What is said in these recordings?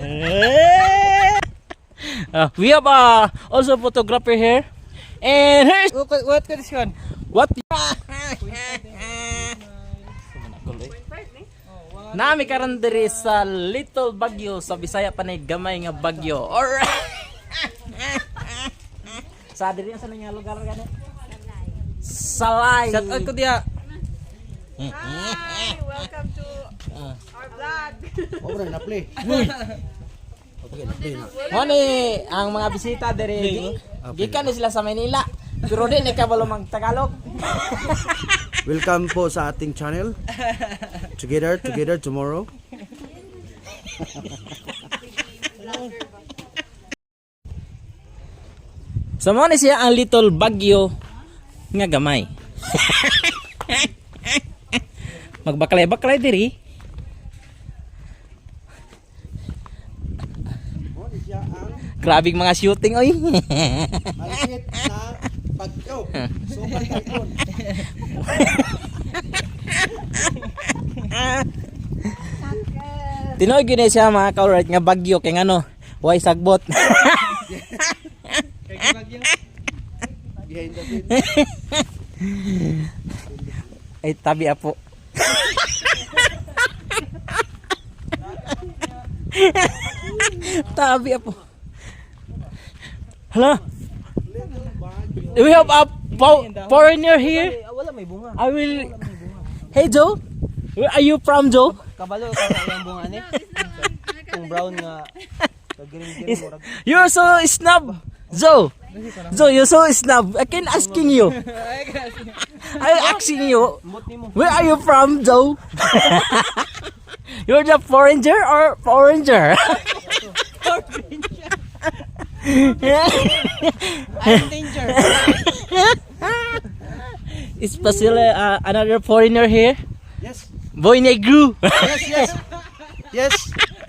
Uh, we have uh, also photographer here. And here's What, what condition? what Nami karon diri sa Little Bagyo sa Bisaya pa gamay nga bagyo. Or Sa diri sa nga lugar gani? Salay. Shout out ko diya. Hi! Welcome to our vlog. Oh, bro, na-play. Mo ni ang mga bisita diri gikan ni sila sa Manila. Pero di ni kabalo mag Tagalog. Welcome po sa ating channel. Together, together tomorrow. So mo ni siya ang Little Bagyo nga gamay. Magbaklay-baklay diri. Grabing mga shooting oy. Malapit na pagyo. Super typhoon. Tinoy gini siya mga ka nga bagyo kay ano, way sagbot. Behind the scene. Ay tabi apo. tabi apo. Hala. We have a fo- foreigner here. Wala may bunga. I will Hey Joe. Where are you from Joe? Kabalo ka iyang bunga ni. Kung brown nga. You're so snub. Joe. Joe, you're so snub. I can asking you. I asking you. Where are you from, Joe? You're the foreigner or foreigner? I'm danger. Especially uh, another foreigner here, Yes. Boy Negro. Yes, yes. Yes.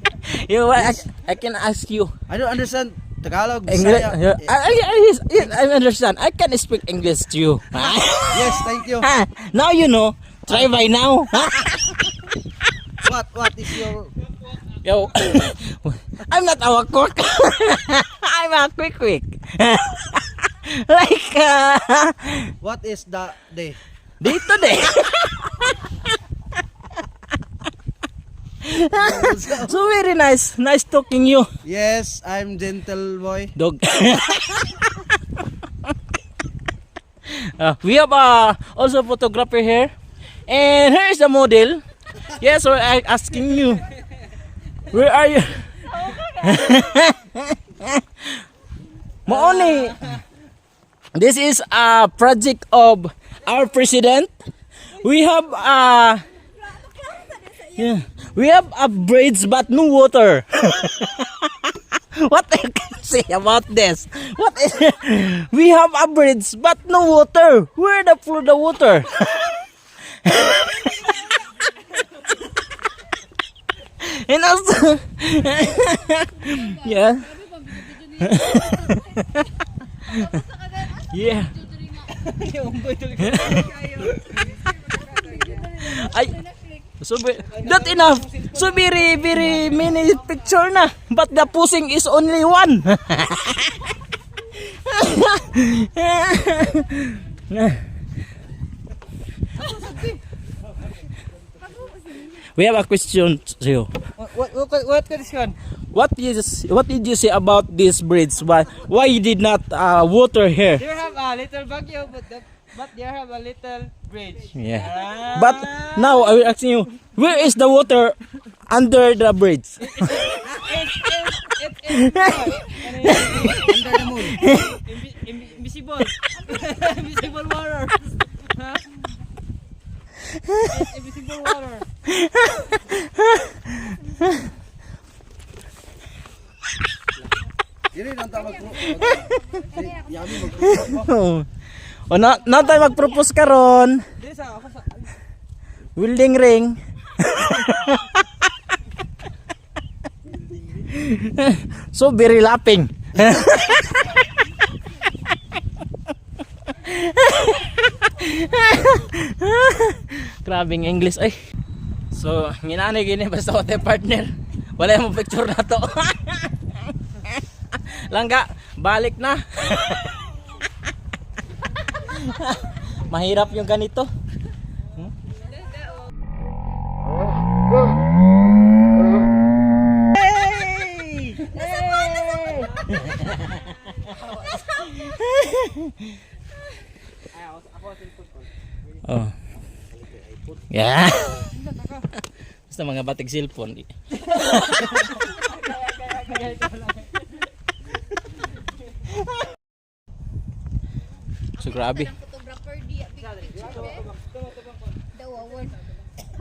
you know what? I, I can ask you I don't understand Tagalog, English. Bisaya. I, I, I, yes, yes, I understand. I can speak English to you. Yes, thank you. now you know. Try by now. What, what is your... Yo, I'm not a cook. I'm a quick quick. like uh, What is the day? dito day. so very nice, nice talking you, Yes, I'm gentle boy. dog. Uh, we have uh, also photographer here, and here is the model. Yes, so I'm asking you, where are you? Maoni. This is a project of our president. We have uh yeah, we have a bridge but no water. what I can say about this? What is, we have a bridge but no water. Where the flow the water? and also yeah. yeah. Ay, so that enough. So very very many picture na, but the pusing is only one. We have a question to you. What, what, what, condition? What is what did you say about this bridge? Why why you did not uh, water here? There have a little bagyo but the, but there have a little bridge. Yeah. But now I will ask you, where is the water under the bridge? It's it's under the moon. Invi- invi- invisible. invisible water. Huh? Invisible water. Mag o na, na tayo mag-propose ako sa Welding ring. so very laughing. Grabing English ay. So, nginani gini basta ko partner. Wala mo picture na to. Langga, balik na. Mahirap yung ganito. Hmm? Hey! Oh. Yeah. Basta mga batig cellphone. so grabe.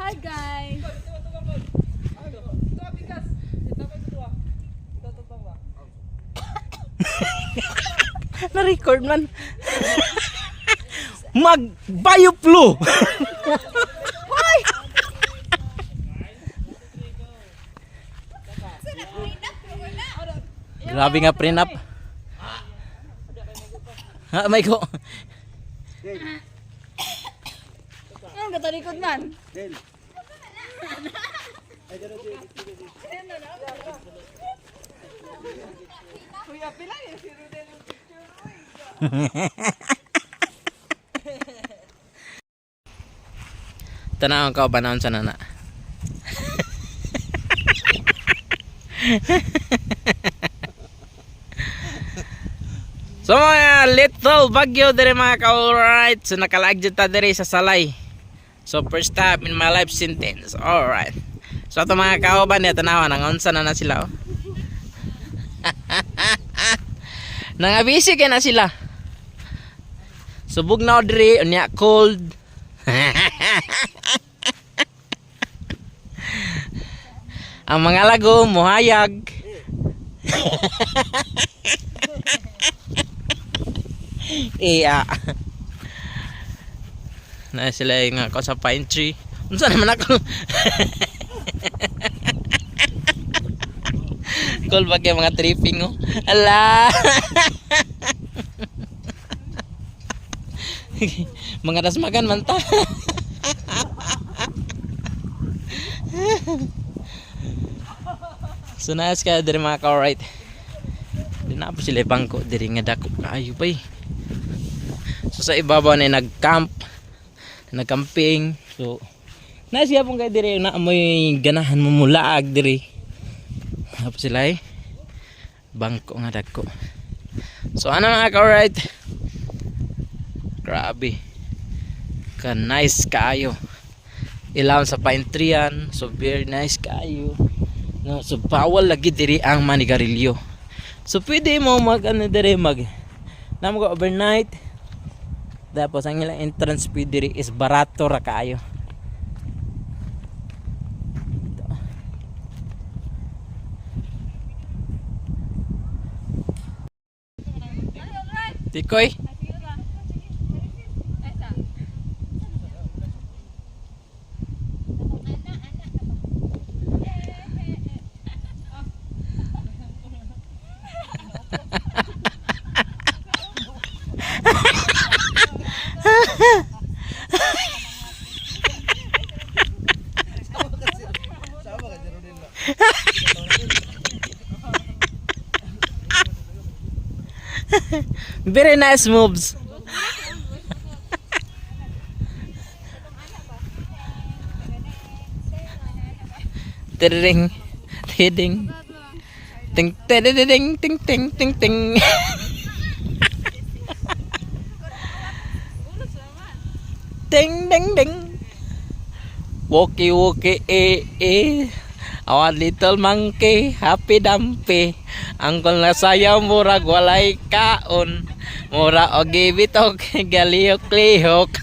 Hi guys. Na-record man. Mag bioflu. Grabe nga prenup. Ha, may ko. Ang katalikod man. Kuya, pila yun si Rodel yung picture mo eh. Tanaw ka ba naon sa nana? so mga little bagyo dire mga ka-alright. So nakalagdyan ta dire sa salay. So first time in my life sentence. Alright. So ito mga kauban niya tanawa nang unsa na na sila. Oh. Nangabisi kay na sila. Subog na ako dire unya cold. Ang mga lago muhayag. Iya. Na sila yung ako sa pine tree. Unsa naman ako? Cool ba kayo mga tripping oh? Ala! mga dasmagan man ta. so naas ka diri mga ka-alright. Di na po sila bangko diri nga dako kaayo pa eh. Sa ibabaw na nag-camp, nag-camping. So na siya pong kay diri na amoy ganahan mo mulaag diri. Tapos sila eh bangko nga dako. So ano mga ka-alright? Grabe. Ka nice kaayo. Ilaw sa pine tree yan. So very nice kaayo. No, so bawal lagi diri ang manigarilyo. So pwede mo mag ano diri mag na mo overnight. Tapos ang ilang entrance fee diri is barato ra kaayo. Tikoy. Very nice moves. Tiding, tiding, ting, tiding, ting, ting, ting, ting. Ding, ding, ding. Walkie, walkie, eh, eh. Our little monkey, happy dumpy. Angkol na sayaw, murag walay kaon. Mura o gibitok, galiyok-lihok.